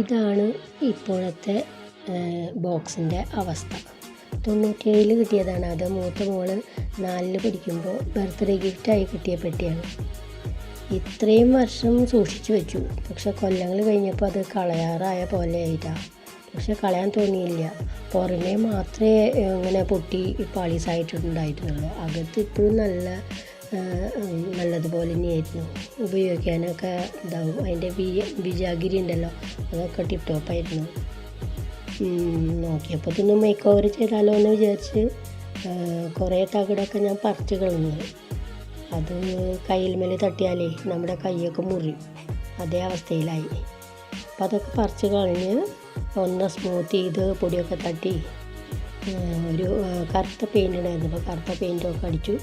ഇതാണ് ഇപ്പോഴത്തെ ബോക്സിന്റെ അവസ്ഥ. തൊണ്ണൂറ്റേഴിൽ കിട്ടിയതാണ്. അത് മൂത്ത മോൾ നാലിൽ പിടിക്കുമ്പോൾ ബർത്ത്ഡേ ഗിഫ്റ്റായി കിട്ടിയ പെട്ടിയാണ്. ഇത്രയും വർഷം സൂക്ഷിച്ചു വെച്ചു. പക്ഷെ കൊല്ലങ്ങൾ കഴിഞ്ഞപ്പോൾ അത് കളയാറായ പോലെ ആയിട്ടാണ് പക്ഷെ കളയാൻ തോന്നിയില്ല. പുറമേ മാത്രമേ ഇങ്ങനെ പൊട്ടി പാളീസായിട്ടുണ്ടായിരുന്നുള്ളൂ. അകത്ത് ഇപ്പോഴും നല്ല നല്ലതുപോലെ തന്നെയായിരുന്നു ഉപയോഗിക്കാനൊക്കെ ഇതാവും. അതിന്റെ വിജാഗിരി ഉണ്ടല്ലോ അതൊക്കെ ടിപ്പ് ടോപ്പായിരുന്നു നോക്കിയപ്പോൾ തന്നെ മേക്ക് ഓവർ ചെയ്താലോ എന്ന് വിചാരിച്ച് കുറേ തകിടൊക്കെ ഞാൻ പറിച്ച് കളഞ്ഞു. അത് കയ്യിൽ മേലെ തട്ടിയാലേ നമ്മുടെ കൈയൊക്കെ മുറി. അതേ അവസ്ഥയിലായി. അപ്പം അതൊക്കെ പറിച്ച് കളഞ്ഞ് ഒന്ന് സ്മൂത്ത് ചെയ്ത് പൊടിയൊക്കെ തട്ടി ഒരു കറുത്ത പെയിന്റ് ഉണ്ടായിരുന്നു കറുത്ത പെയിന്റൊക്കെ അടിച്ചു.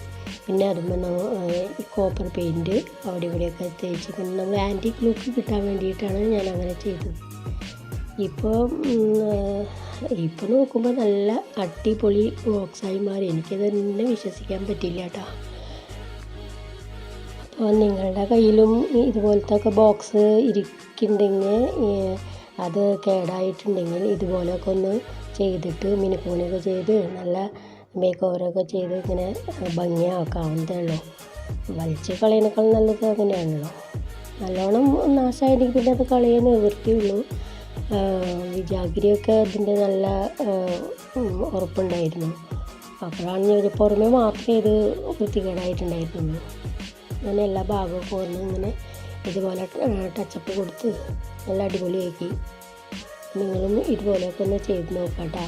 പിന്നെ അതുമ്പോൾ നമ്മൾ കോപ്പർ പെയിന്റ് അവിടെ ഇവിടെയൊക്കെ തേച്ച്. പിന്നെ നമ്മൾ ആന്റിക് ലുക്ക് കിട്ടാൻ വേണ്ടിയിട്ടാണ് ഞാൻ അങ്ങനെ ചെയ്തത്. ഇപ്പോൾ ഇപ്പോൾ നോക്കുമ്പോൾ നല്ല അടിപൊളി ബോക്സായി മാറി. എനിക്കത് തന്നെ വിശ്വസിക്കാൻ പറ്റില്ല കേട്ടോ. അപ്പോൾ നിങ്ങളുടെ കയ്യിലും ഇതുപോലത്തെ ഒക്കെ ബോക്സ് ഇരിക്കുന്നുണ്ടെങ്കിൽ അത് കേടായിട്ടുണ്ടെങ്കിൽ ഇതുപോലെയൊക്കെ ഒന്ന് ചെയ്തിട്ട് മിനുക്കുപണിയൊക്കെ ചെയ്ത് നല്ല മേക്ക് ഓവറൊക്കെ ചെയ്ത് ഇങ്ങനെ ഭംഗിയാക്കാവുന്നതേ വലിച്ച് കളയുന്നേക്കാൾ നല്ലത് അങ്ങനെയാണല്ലോ. നല്ലോണം നാശമായെങ്കിൽ പിന്നെ അത് കളയാൻ നിവൃത്തിയുള്ളൂ വിജാഗിരിയൊക്കെ അതിന്റെ നല്ല ഉറപ്പുണ്ടായിരുന്നു. അപ്പോഴാണ് ഞാൻ പുറമേ മാത്രമേ ഇത് വൃത്തികേടായിട്ടുണ്ടായിരുന്നുള്ളൂ. അങ്ങനെ എല്ലാ ഭാഗവും പോർന്ന് ഇങ്ങനെ ഇതുപോലെ ടച്ചപ്പ് കൊടുത്ത് നല്ല അടിപൊളിയാക്കി. നിങ്ങളും ഇതുപോലെയൊക്കെ ഒന്ന് ചെയ്ത് നോക്കാട്ടോ.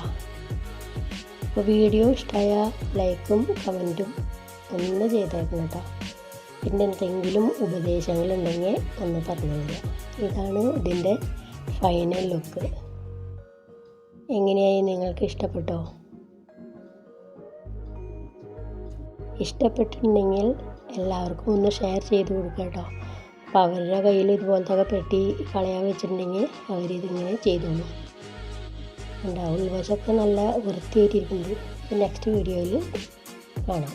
അപ്പോൾ വീഡിയോ ഇഷ്ടമായ ലൈക്കും കമന്റും ഒന്ന് ചെയ്തേക്കണം കേട്ടോ. പിന്നെ എന്തെങ്കിലും ഉപദേശങ്ങളുണ്ടെങ്കിൽ ഒന്ന് പറഞ്ഞു ഇതാണ് ഇതിന്റെ ഫൈനൽ ലുക്ക് എങ്ങനെയായി നിങ്ങൾക്ക് ഇഷ്ടപ്പെട്ടോ? ഇഷ്ടപ്പെട്ടിട്ടുണ്ടെങ്കിൽ എല്ലാവർക്കും ഒന്ന് ഷെയർ ചെയ്ത് കൊടുക്കുക കേട്ടോ. അപ്പോൾ അവരുടെ കയ്യിൽ ഇതുപോലത്തെ പെട്ടി കളയാൻ വെച്ചിട്ടുണ്ടെങ്കിൽ അവരിതിങ്ങനെ ചെയ്തോളൂ. ഉണ്ടാവും. ഉൾവശമൊക്കെ നല്ല വൃത്തിയായിട്ടിരിക്കുന്നുണ്ട്. നെക്സ്റ്റ് വീഡിയോയിൽ കാണാം.